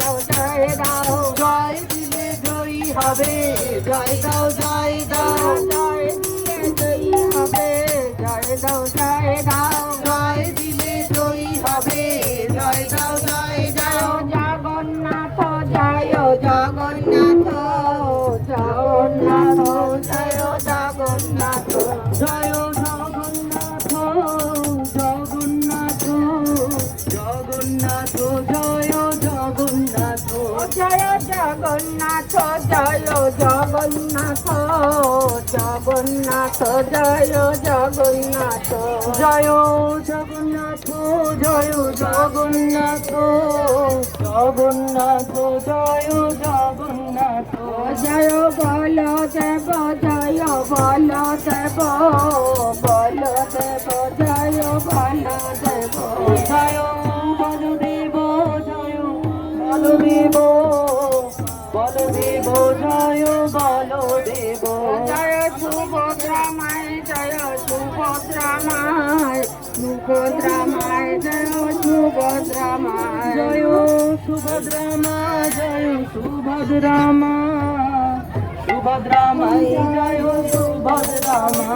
দাও জয় দাও। জয় দিলে জয়ী হবে জয় দাও জয় দাও। জয় দিলে জয়ী হবে জয় দাও জয় দাও। জয় দিলে জয়ী হবে জয় দাও জয় দাও। জগন্নাথ জয় জগ জগন্নাথ জয় জগন্নাথ জগন্নাথ জয় জগন্নাথ জয় জগন্নাথ জয় জগন্নাথ জগন্নাথ জয় জগন্নাথ জয় বল দেব জয় বল দেব বল দেব জয় বল দেব জয় বলদেব জয় বলদেব বলদেব জয় বলদেব। জয় সুভদ্রা মায় জয় সুভদ্রা মায় সুভদ্রা মায় জয় সুভদ্রা মায় জয় সুভদ্রামা জয় সুভদ্রামা সুভদ্রামাই জয় সুভদ্রামা।